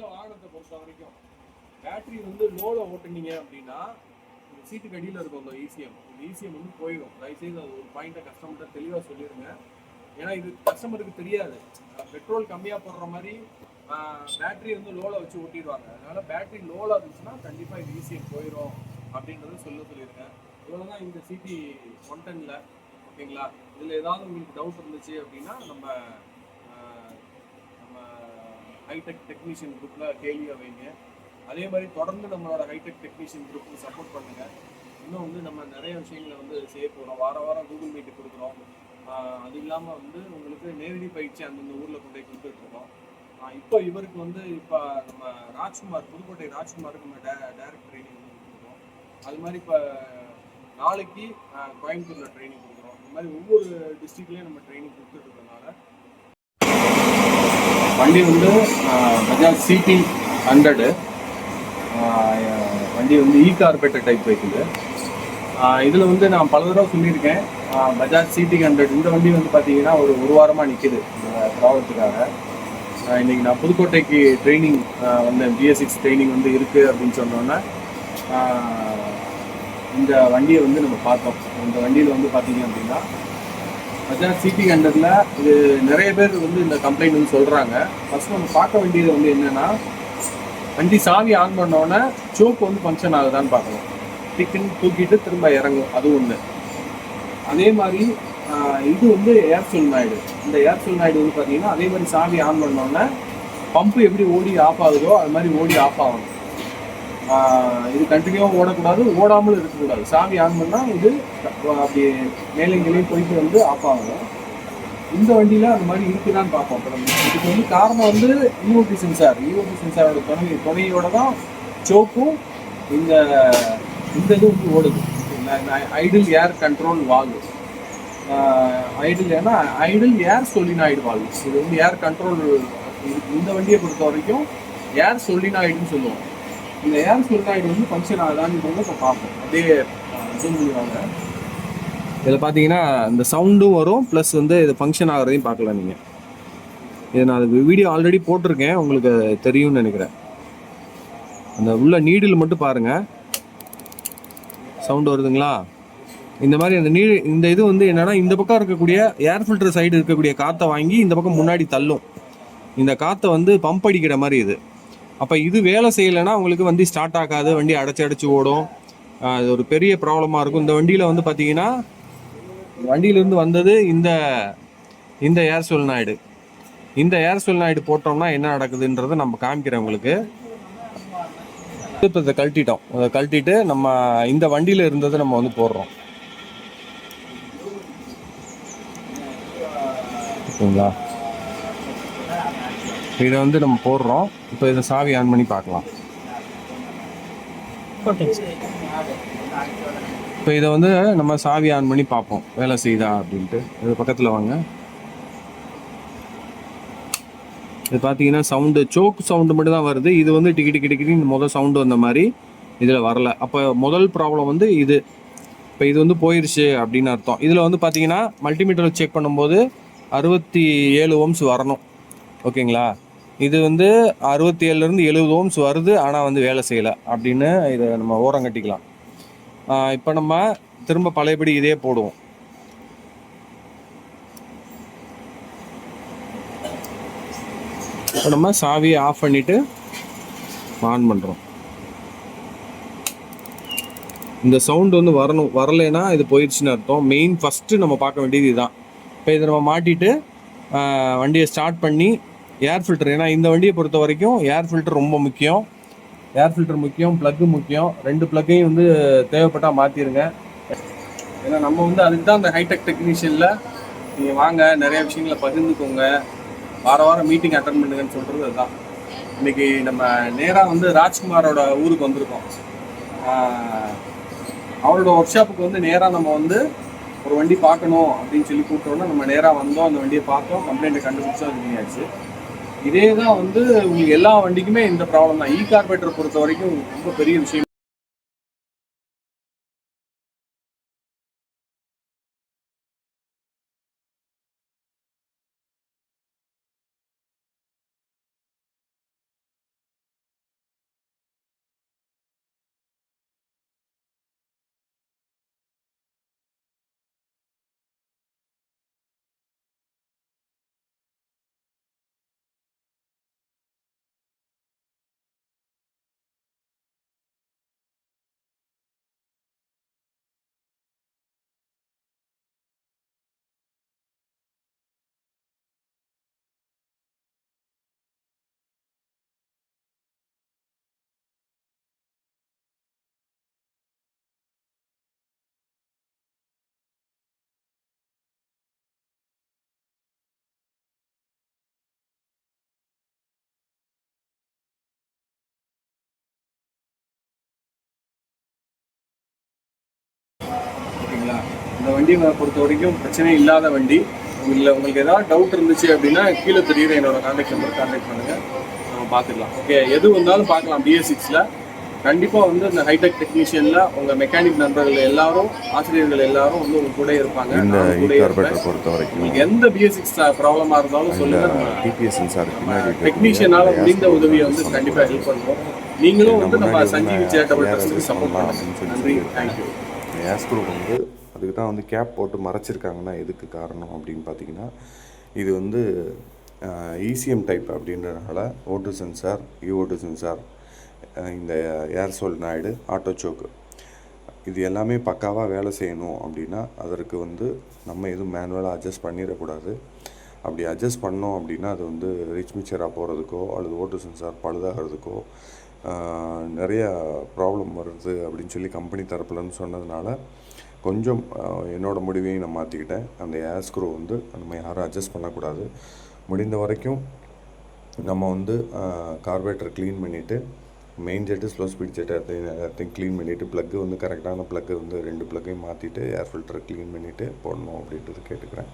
இந்த வாகனத்தை பொறுத்த வரைக்கும் பேட்டரி வந்து லோல ஓட்டுனீங்க அப்படின்னா இந்த சீட்டுக்கு அடியில் இருக்கும் அந்த ஈசிஎம் இந்த ஈசிஎம் வந்து போயிடும். தயவுசெய்து அது ஒரு பாயிண்ட்டை கஸ்டமர்கிட்ட தெளிவாக சொல்லிடுங்க ஏன்னா இது கஸ்டமருக்கு தெரியாது. பெட்ரோல் கம்மியாக போடுற மாதிரி பேட்டரி வந்து லோல வச்சு ஓட்டிடுவாங்க. அதனால பேட்டரி லோல இருந்துச்சுன்னா கண்டிப்பாக இது ஈஸியாக போயிடும் அப்படின்றத சொல்ல சொல்லியிருக்கேன் இவ்வளோ தான் இந்த சிடி ஒன் டென்னில் ஓகேங்களா? இதில் ஏதாவது உங்களுக்கு டவுட் இருந்துச்சு அப்படின்னா நம்ம நம்ம ஹைடெக் டெக்னீஷியன் குரூப்பில் கேள்வியாக வைங்க. அதே மாதிரி தொடர்ந்து நம்மளோட ஹைடெக் டெக்னீஷியன் குரூப்புக்கு சப்போர்ட் பண்ணுங்கள் இன்னும் வந்து நம்ம நிறைய விஷயங்களை வந்து செய்ய போகிறோம் வார வாரம் கூகுள் மீட் கொடுக்குறோம். அது இல்லாமல் வந்து உங்களுக்கு நேரடி பயிற்சி அந்தந்த ஊரில் கொண்டு போய் கொடுத்துட்டு இப்போ இவருக்கு வந்து இப்போ நம்ம ராஜ்குமார் புதுக்கோட்டை ராஜ்குமாருக்கு நம்ம டே டேரக்ட் ட்ரைனிங் வந்து கொடுக்குறோம். அது மாதிரி இப்போ நாளைக்கு கோயம்புத்தூரில் ட்ரைனிங் கொடுக்குறோம். இந்த மாதிரி ஒவ்வொரு டிஸ்ட்ரிக்ட்லேயும் நம்ம ட்ரைனிங் கொடுத்துட்ருக்கறனால வண்டி வந்து பஜாஜ் சிடி ஹண்ட்ரடு வண்டி வந்து இ கார்பெட்டர் டைப் வைக்குது இதில் வந்து நான் பல தடவை சொல்லியிருக்கேன். பஜாஜ் சிடி ஹண்ட்ரட் இந்த வண்டி வந்து பார்த்தீங்கன்னா ஒரு ஒரு வாரமாக நிற்கிது ப்ராப்ளத்துக்காக இன்றைக்கி நான் புதுக்கோட்டைக்கு ட்ரைனிங் வந்தேன். பிஎஸ் சிக்ஸ் ட்ரைனிங் வந்து இருக்குது அப்படின்னு சொன்னோன்னே இந்த வண்டியை வந்து நம்ம பார்த்தோம். இந்த வண்டியில் வந்து பார்த்தீங்க அப்படின்னா அதான் சிட்டி ஹண்ட்ரட்ல இது நிறைய பேர் வந்து இந்த கம்ப்ளைண்ட் வந்து சொல்கிறாங்க ஃபஸ்ட் நம்ம பார்க்க வேண்டியது வந்து என்னென்னா வண்டி சாவி ஆன் பண்ண உடனே சோக் வந்து ஃபங்க்ஷன் ஆகுதான்னு பார்க்கணும் டிக்குன்னு தூக்கிட்டு திரும்ப இறங்கும். அது ஒன்று அதே மாதிரி இது வந்து ஏர்சோல் நாயுடு இந்த ஏர்சோல் நாயுடு வந்து பார்த்தீங்கன்னா அதே மாதிரி சாவி ஆன் பண்ண பம்பு எப்படி ஓடி ஆஃப் ஆகுதோ அது மாதிரி ஓடி ஆஃப் ஆகணும். இது கண்டினியூவாக ஓடக்கூடாது ஓடாமல் இருக்கக்கூடாது. சாமி ஆன் பண்ணால் இது அப்படி மேலே போயிட்டு வந்து ஆஃப் ஆகும். இந்த வண்டியில் அந்த மாதிரி இருக்குதான்னு பார்ப்போம். இப்போ இதுக்கு வந்து காரணம் வந்து யூஓபி சென்சார் யூஓபி சென்சாரோட துணை துணையோட தான் சோப்பும் இந்த இந்த இது வந்து ஓடுது idle air control valve idle ஏன்னா ஐடில் ஏர் சொலினாய்டு வாழ்வு இது வந்து ஏர் கண்ட்ரோல் இந்த வண்டியை பொறுத்த வரைக்கும் ஏர் சொலினாய்டுன்னு சொல்லுவோம். இந்த ஏர் சொலினாய்டு வந்து ஃபங்க்ஷன் ஆகுதான்னு இப்போ பார்ப்போம். அப்படியே ஜூம் பண்ணுவாங்க இதில் பார்த்தீங்கன்னா இந்த சவுண்டும் வரும் ப்ளஸ் வந்து இது ஃபங்க்ஷன் ஆகிறதையும் பார்க்கலாம் நீங்கள் இது நான் அதுக்கு வீடியோ ஆல்ரெடி போட்டிருக்கேன். உங்களுக்கு தெரியும்னு நினைக்கிறேன். அந்த உள்ள நீடில் மட்டும் பாருங்கள் சவுண்டு வருதுங்களா? இந்த மாதிரி அந்த நீ இந்த இது வந்து என்னன்னா இந்த பக்கம் இருக்கக்கூடிய ஏர் ஃபில்டர் சைடு இருக்கக்கூடிய காற்றை வாங்கி இந்த பக்கம் முன்னாடி தள்ளும். இந்த காற்றை வந்து பம்ப் அடிக்கிற மாதிரி இது. அப்போ இது வேலை செய்யலைன்னா உங்களுக்கு வண்டி ஸ்டார்ட் ஆகாது வண்டி அடைச்சி அடைச்சி ஓடும். அது ஒரு பெரிய ப்ராப்ளமாக இருக்கும். இந்த வண்டியில் வந்து பார்த்தீங்கன்னா வண்டியிலேருந்து வந்தது இந்த இந்த ஏர் சொல்நாய்டு இந்த ஏர் சொல்நாய்டு போட்டோம்னா என்ன நடக்குதுன்றதை நம்ம காமிக்கிறேன் உங்களுக்கு. இப்போ இதை கழட்டிட்டோம். அதை கழட்டிட்டு நம்ம இந்த வண்டியில் இருந்ததை நம்ம வந்து போடுறோம். ஓகேங்களா? இதை வந்து நம்ம போடுறோம். இப்போ இதை சாவி ஆன் பண்ணி பார்க்கலாம். இப்போ இதை வந்து நம்ம சாவி ஆன் பண்ணி பார்ப்போம். வேலை செய்யுதா அப்படின்ட்டு. இது பக்கத்தில் வாங்க. இது பார்த்தீங்கன்னா சவுண்டு சோக் சவுண்டு மட்டும் தான் வருது. இது வந்து டிக்கி டிக்கி டிக்கின்னு முதல் சவுண்டு வந்த மாதிரி இதில் வரல. அப்போ முதல் ப்ராப்ளம் வந்து இது. இப்போ இது வந்து போயிருச்சு அப்படின்னு அர்த்தம். இதில் வந்து பார்த்தீங்கன்னா மல்டிமீட்டர் செக் பண்ணும்போது அறுபத்தி ஏழு ஓம்ஸ் வரணும். ஓகேங்களா இது வந்து அறுபத்தி ஏழுலேருந்து எழுபது ஓம்ஸ் வருது ஆனால் வந்து வேலை செய்யலை. அப்படின்னு இதை நம்ம ஓரம் கட்டிக்கலாம். இப்போ நம்ம திரும்ப பழையபடி இதே போடுவோம். இப்போ நம்ம சாவியை ஆஃப் பண்ணிட்டு ஆன் பண்ணுறோம் இந்த சவுண்டு வந்து வரணும் வரலைன்னா இது போயிடுச்சுன்னு அர்த்தம். மெயின் ஃபஸ்ட்டு நம்ம பார்க்க வேண்டியது இதுதான். இப்போ இதை நம்ம மாட்டிட்டு வண்டியை ஸ்டார்ட் பண்ணி ஏர் ஃபில்டர். ஏன்னா இந்த வண்டியை பொறுத்த வரைக்கும் ஏர் ஃபில்டர் ரொம்ப முக்கியம். ஏர் ஃபில்டர் முக்கியம் ப்ளக்கு முக்கியம். ரெண்டு ப்ளக்கையும் வந்து தேவைப்பட்டால் மாற்றிடுங்க ஏன்னா நம்ம வந்து அதுக்கு தான் இந்த ஹைடெக் டெக்னீஷியனில் நீங்கள் வாங்க நிறைய விஷயங்களை பகிர்ந்துக்கோங்க. வார வாரம் மீட்டிங் அட்டன் பண்ணுங்கன்னு சொல்கிறது அதுதான். இன்றைக்கி நம்ம நேராக வந்து ராஜ்குமாரோட ஊருக்கு வந்திருக்கோம். அவரோட ஒர்க் ஷாப்புக்கு வந்து நேராக நம்ம வந்து ஒரு வண்டி பார்க்கணும் அப்படின்னு சொல்லி கூப்பிட்டோன்னா நம்ம நேராக வந்தோம் அந்த வண்டியை பார்த்தோம் கம்ப்ளைண்ட்டை கண்டுபிடிச்சோம் அது பண்ணியாச்சு இதே தான் வந்து உங்களுக்கு எல்லா வண்டிக்குமே இந்த ப்ராப்ளம் தான். இ கார்பரேட்டர் பொறுத்த வரைக்கும் ரொம்ப பெரிய விஷயம். இந்த வண்டி பொறுத்த வரைக்கும் பிரச்சனை இல்லாத வண்டி. இல்லை உங்களுக்கு ஏதாவது டவுட் இருந்துச்சு அப்படின்னா கீழே தெரியுற என்னோட கான்டாக்ட் நம்பர் கான்டாக்ட் பண்ணுங்க. நம்ம பார்த்துக்கலாம். ஓகே எது வந்தாலும் பார்க்கலாம் பிஎஸ் சிக்ஸில் கண்டிப்பாக வந்து இந்த ஹைடெக் டெக்னீஷியனில் உங்கள் மெக்கானிக் நண்பர்கள் எல்லாரும் ஆசிரியர்கள் எல்லாரும் வந்து உங்க கூட இருப்பாங்க. இந்த. கார்பரேட்டர் பொறுத்த வரைக்கும். உங்களுக்கு எந்த பிஎஸ் சிக்ஸ் ப்ராப்ளமாக இருந்தாலும் சொல்லுங்க. நம்ம டிபிஎஸ் டெக்னீஷியனால முடிந்த உதவியை வந்து கண்டிப்பாக ஹெல்ப் பண்ணுவோம். நீங்களும் வந்து நம்ம சஞ்சீவி சேரிட்டபிள் ட்ரஸ்ட்டுக்கு சப்போர்ட் பண்ணுங்க. நன்றி. தேங்க்யூ ஏஸ்க்ரூ வந்து அதுக்கு தான் வந்து கேப் போட்டு மறைச்சிருக்காங்கன்னா எதுக்கு காரணம் அப்படின்னு பார்த்தீங்கன்னா இது வந்து இசிஎம் டைப் அப்படின்றனால ஓட்டு சென்சார் இஓட்டு சென்சார் இந்த ஏர் நாய்டு ஆட்டோ சோக்கு இது எல்லாமே பக்காவாக வேலை செய்யணும் அப்படின்னா அதற்கு வந்து நம்ம எதுவும் மேனுவலாக அட்ஜஸ்ட் பண்ணிடக்கூடாது. அப்படி அட்ஜஸ்ட் பண்ணோம் அப்படின்னா அது வந்து ரிச் மிச்சராக போகிறதுக்கோ அல்லது ஓட்டு சென்சார் பழுதாகிறதுக்கோ நிறையா நிறைய ப்ராப்ளம் வருது அப்படின்னு சொல்லி கம்பெனி தரப்புலன்னு சொன்னதுனால கொஞ்சம் என்னோடய முடிவையும் நான் மாற்றிக்கிட்டேன் அந்த ஏஸ்க்ரோ வந்து நம்ம யாரும் அட்ஜஸ்ட் பண்ணக்கூடாது. முடிந்த வரைக்கும் நம்ம வந்து கார்பரேட்டர் க்ளீன் பண்ணிவிட்டு main jet slow speed jet எல்லாத்தையும் க்ளீன் பண்ணிவிட்டு ப்ளக்கு வந்து கரெக்டான ப்ளக்கு வந்து ரெண்டு ப்ளக்கையும் மாற்றிட்டு ஏர் ஃபில்டரை க்ளீன் பண்ணிவிட்டு போடணும் அப்படின்றது கேட்டுக்கிறேன்.